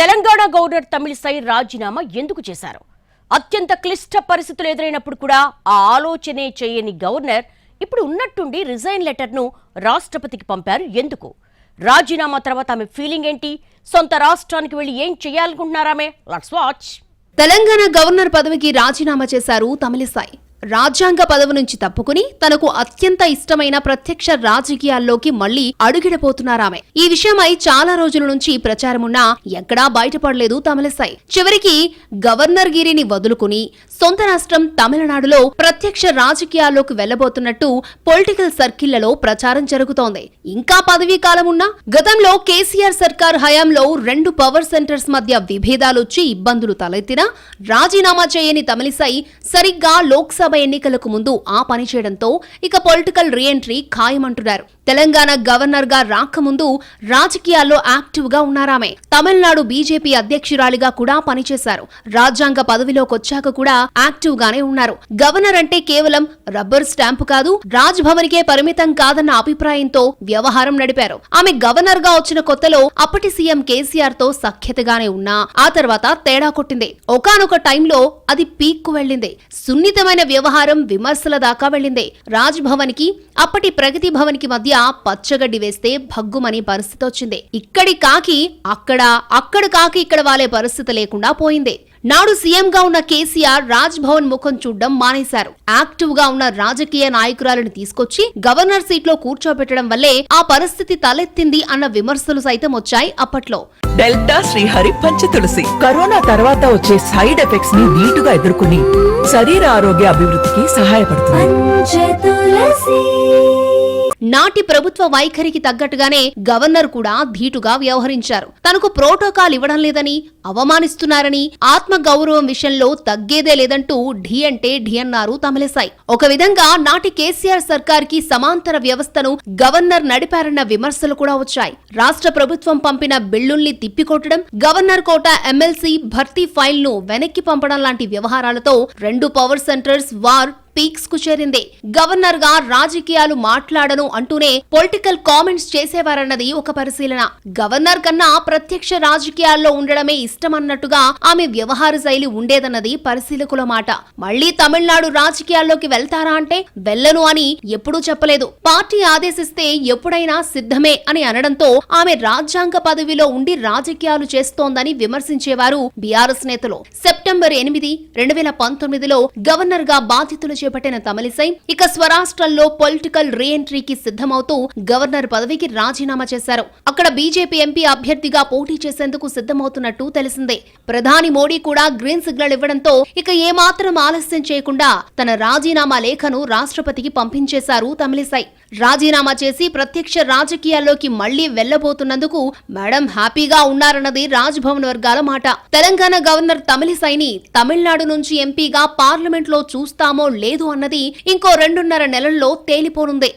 Telangana governor Tamilisai రాజీనామా ఎందుకు చేశారు? అత్యంత క్లిష్ట పరిస్థితులు ఎదురైనప్పుడు కూడా ఆ ఆలోచనే చేయని గవర్నర్ ఇప్పుడు ఉన్నట్టుండి రిజైన్ లెటర్ను రాష్ట్రపతికి పంపారు. ఎందుకు? రాజీనామా తర్వాత ఆమె ఫీలింగ్ ఏంటి? సొంత రాష్ట్రానికి వెళ్ళి ఏం చేయాలనుకుంటున్నారామే లట్స్ వాచ్ తెలంగాణ గవర్నర్ పదవికి రాజీనామా చేశారు తమిళిసాయి రాజ్యాంగ పదవి నుంచి తప్పుకుని తనకు అత్యంత ఇష్టమైన ప్రత్యక్ష రాజకీయాల్లోకి మళ్ళీ అడుగిడపోతున్నారామె. ఈ విషయమై చాలా రోజుల నుంచి ప్రచారమున్నా ఎక్కడా బయటపడలేదు తమిళసాయి చివరికి గవర్నర్ గిరిని వదులుకుని సొంత రాష్ట్రం తమిళనాడులో ప్రత్యక్ష రాజకీయాల్లోకి వెళ్ళబోతున్నట్టు పొలిటికల్ సర్కిళ్ళలో ప్రచారం జరుగుతోంది. ఇంకా పదవీ కాలం ఉన్నా గతంలో కేసీఆర్ సర్కార్ హయాంలో రెండు పవర్ సెంటర్స్ మధ్య విభేదాలొచ్చి ఇబ్బందులు తలెత్తినా రాజీనామా చేయని తమిళిసై సరిగ్గా లోక్సభ ఎన్నికలకు ముందు ఆ పని చేయడంతో ఇక పొలిటికల్ రీఎంట్రీ ఖాయమంటున్నారు. తెలంగాణ గవర్నర్గా రాకముందు రాజకీయాల్లో యాక్టివ్గా ఉన్నారామె. తమిళనాడు బీజేపీ అధ్యక్షురాలిగా కూడా పనిచేశారు. రాజ్యాంగ పదవిలోకొచ్చాక కూడా యాక్టివ్ గానే ఉన్నారు. గవర్నర్ అంటే కేవలం రబ్బర్ స్టాంపు కాదు రాజ్ భవన్ కే పరిమితం కాదన్న అభిప్రాయంతో వ్యవహారం నడిపారు. ఆమె గవర్నర్గా వచ్చిన కొత్తలో అప్పటి సీఎం కేసీఆర్తో సఖ్యతగానే ఉన్నా ఆ తర్వాత తేడా కొట్టింది. ఒకానొక టైంలో అది పీక్ వెళ్ళింది. సున్నితమైన వ్యవహారం విమర్శల దాకా వెళ్ళింది రాజ్ భవన్కి అప్పటి ప్రగతి భవన్కి మధ్య పచ్చగడ్డి వేస్తే భగ్గుమని పరిస్థితి వచ్చింది ఇక్కడి కాకి అక్కడ అక్కడ కాకి ఇక్కడ వాలే పరిస్థితి లేకుండా పోయింది. నాడు సీఎం గా ఉన్న కేసీఆర్ రాజ్ భవన్ ముఖం చూడడం మానేశారు. యాక్టివ్గా ఉన్న రాజకీయ నాయకురాలను తీసుకొచ్చి గవర్నర్ సీట్లో కూర్చోబెట్టడం వల్లే ఆ పరిస్థితి తలెత్తింది అన్న విమర్శలు సైతం వచ్చాయి అప్పట్లో. డెల్టా శ్రీహరి పంచ తులసి. కరోనా తర్వాత వచ్చే సైడ్ ఎఫెక్ట్స్ని నీటుగా ఎదుర్కొని శరీర ఆరోగ్య అభివృద్ధికి సహాయపడుతుంది నాటి ప్రభుత్వ వైఖరికి తగ్గట్టుగానే గవర్నర్ కూడా ధీటుగా వ్యవహరించారు. తనకు ప్రోటోకాల్ ఇవ్వడం లేదని అవమానిస్తున్నారని ఆత్మ గౌరవం విషయంలో తగ్గేదే లేదంటూ ఢీ అంటే ఢీ అన్నారు తమిళసాయి. ఒక విధంగా నాటి కేసీఆర్ సర్కార్కి సమాంతర వ్యవస్థను గవర్నర్ నడిపారన్న విమర్శలు కూడా వచ్చాయి. రాష్ట్ర ప్రభుత్వం పంపిన బిల్లుల్ని తిప్పికొట్టడం గవర్నర్ కోట ఎమ్మెల్సీ భర్తీ ఫైల్ను వెనక్కి పంపడం లాంటి వ్యవహారాలతో రెండు పవర్ సెంటర్స్ వార్ పీక్స్కు చేరింది. గవర్నర్గా రాజకీయాలు మాట్లాడను అంటూనే పొలిటికల్ కామెంట్స్ చేసేవారన్నది ఒక పరిశీలన. గవర్నర్ కన్నా ప్రత్యక్ష రాజకీయాల్లో ఉండడమే ఇష్టమన్నట్టుగా ఆమె వ్యవహార శైలి ఉండేదన్నది పరిశీలకుల మాట. మళ్ళీ తమిళనాడు రాజకీయాల్లోకి వెళ్తారా అంటే వెళ్ళను అని ఎప్పుడూ చెప్పలేదు. పార్టీ ఆదేశిస్తే ఎప్పుడైనా సిద్ధమే అని అనడంతో ఆమె రాజ్యాంగ పదవిలో ఉండి రాజకీయాలు చేస్తోందని విమర్శించేవారు బీఆర్ఎస్ నేతలు. సెప్టెంబర్ ఎనిమిది రెండు వేల పంతొమ్మిదిలో గవర్నర్గా బాధ్యతలు చేపట్టిన తమిళిసై ఇక స్వరాష్ట్రంలో పొలిటికల్ రీఎంట్రీకి సిద్ధమవుతూ గవర్నర్ పదవికి రాజీనామా చేశారు. అక్కడ బీజేపీ ఎంపీ అభ్యర్థిగా పోటీ చేసేందుకు సిద్ధమవుతున్నట్టు తెలిసిందే. ప్రధాని మోడీ కూడా గ్రీన్ సిగ్నల్ ఇవ్వడంతో ఇక ఏమాత్రం ఆలస్యం చేయకుండా తన రాజీనామా లేఖను రాష్ట్రపతికి పంపించేశారు తమిళిసై. రాజీనామా చేసి ప్రత్యక్ష రాజకీయాల్లోకి మళ్ళీ వెళ్ళబోతున్నందుకు మేడం హ్యాపీగా ఉన్నారన్నది రాజ్భవన్ వర్గాల మాట. తెలంగాణ గవర్నర్ తమిళిసైని తమిళనాడు నుంచి ఎంపీగా పార్లమెంట్లో చూస్తామో లేదు అన్నది ఇంకో రెండున్నర నెలల్లో తేలిపోనుంది.